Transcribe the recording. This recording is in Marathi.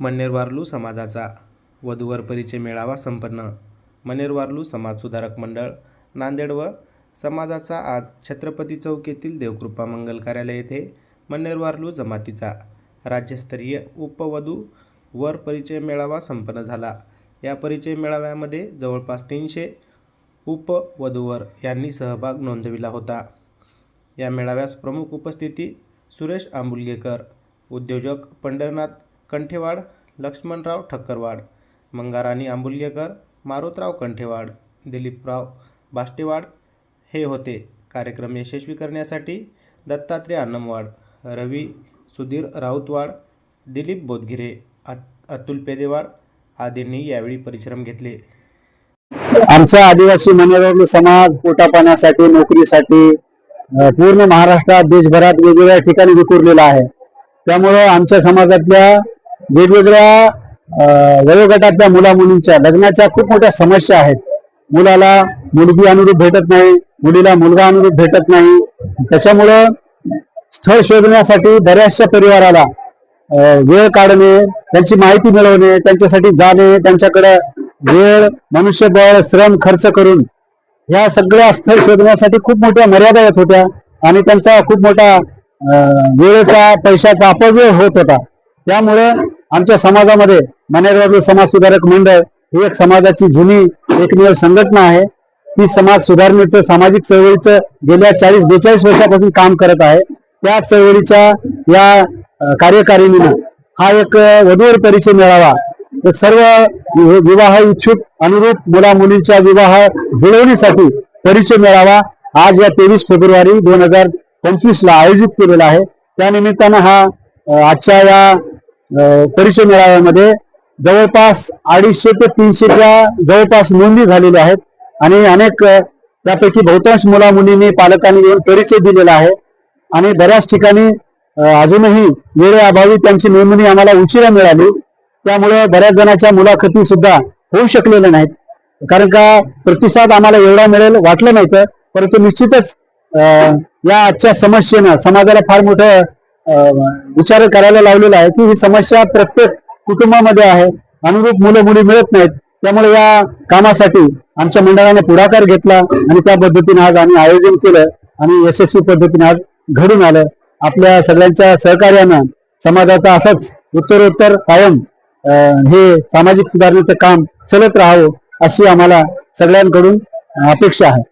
मन्नेरवारलू समाजाचा वधूवर परिचय मेळावा संपन्न. मन्नेरवारलू समाज सुधारक मंडळ नांदेड व समाजाचा आज छत्रपती चौक येथील देवकृपा मंगल कार्यालय येथे मन्नेरवारलू जमातीचा राज्यस्तरीय उपवधू वर परिचय मेळावा संपन्न झाला. या परिचय मेळाव्यामध्ये जवळपास तीनशे उपवधूवर यांनी सहभाग नोंदविला होता. या मेळाव्यास प्रमुख उपस्थिती सुरेश आंबुलगेकर उद्योजक पंढरनाथ कंठेवाड लक्ष्मणराव ठक्करवाड मंगाराणी आंबुलगेकर मारुतराव कंठेवाड दिलीपराव बाष्टेवाड हे होते. कार्यक्रम यशस्वी करण्यासाठी दत्तात्रय अन्नमवाड रवी सुधीर राऊतवाड दिलीप बोधगिरे अत- अतुल पेदेवाड आदींनी यावेळी परिश्रम घेतले. आमचा आदिवासी मनोरंजन समाज पोटापाण्यासाठी नोकरीसाठी पूर्ण महाराष्ट्रात देशभरात वेगवेगळ्या ठिकाणी विखुरलेला आहे. त्यामुळं आमच्या समाजातल्या वेगवेगळ्या वयोगटातल्या मुला मुलींच्या लग्नाच्या खूप मोठ्या समस्या आहेत. मुलाला मुलगी अनुरूप भेटत नाही मुलीला मुलगा अनुरूप भेटत नाही. त्याच्यामुळं स्थळ शोधण्यासाठी बऱ्याचशा परिवाराला वेळ काढणे त्यांची माहिती मिळवणे त्यांच्यासाठी जाणे त्यांच्याकडे वेळ मनुष्यबळ श्रम खर्च करून या सगळ्या स्थळ शोधण्यासाठी खूप मोठ्या मर्यादा येत होत्या आणि त्यांचा खूप मोठा वेळेचा पैशाचा अपव्यय होत होता. त्यामुळे आमच्या समाजामध्ये मनेरवाडू समाज सुधारक मंडळ ही एक समाजाची जुनी एकमेव संघटना आहे. ती समाज सुधारणेचं सामाजिक चळवळीचं गेल्या चाळीस बेचाळीस वर्षापासून काम करत आहे. त्या चळवळीच्या या कार्यकारिणीनं हा एक वधूवर परिचय मिळावा. तर सर्व वि- विवाह इच्छुक अनुरूप मुला मुलींच्या विवाह जुळवणीसाठी परिचय मिळावा. आज या तेवीस फेब्रुवारी दोन हजार पंचवीस ला आयोजित केलेला आहे. त्या निमित्तानं हा आजच्या या परिचय मेळाव्यामध्ये जवळपास अडीचशे ते तीनशेच्या जवळपास नोंदी झालेल्या आहेत. आणि अनेक त्यापैकी बहुतांश मुला मुलींनी पालकांनी येऊन परिचय दिलेला आहे. आणि बऱ्याच ठिकाणी अजूनही वेळेअभावी त्यांची नोंदणी आम्हाला उशिरा मिळाली. त्यामुळे बऱ्याच जणांच्या मुलाखती सुद्धा होऊ शकलेल्या नाहीत. कारण का प्रतिसाद आम्हाला एवढा मिळेल वाटलं नव्हतं. परंतु निश्चितच या आजच्या समस्येनं समाजाला फार मोठं विचार करायला लावलेला आहे की ही समस्या प्रत्येक कुटुंबामध्ये आहे. अनुरूप मुलं मुली मिळत नाहीत. त्यामुळे या कामासाठी आमच्या मंडळाने पुढाकार घेतला आणि त्या पद्धतीने आज आम्ही आयोजन केलं आणि यशस्वी पद्धतीने आज घडून आलं. आपल्या सगळ्यांच्या सहकार्यानं समाजाचा असाच उत्तरोत्तर कायम हे सामाजिक सुधारणेचं काम चलत राहावं अशी आम्हाला सगळ्यांकडून अपेक्षा आहे.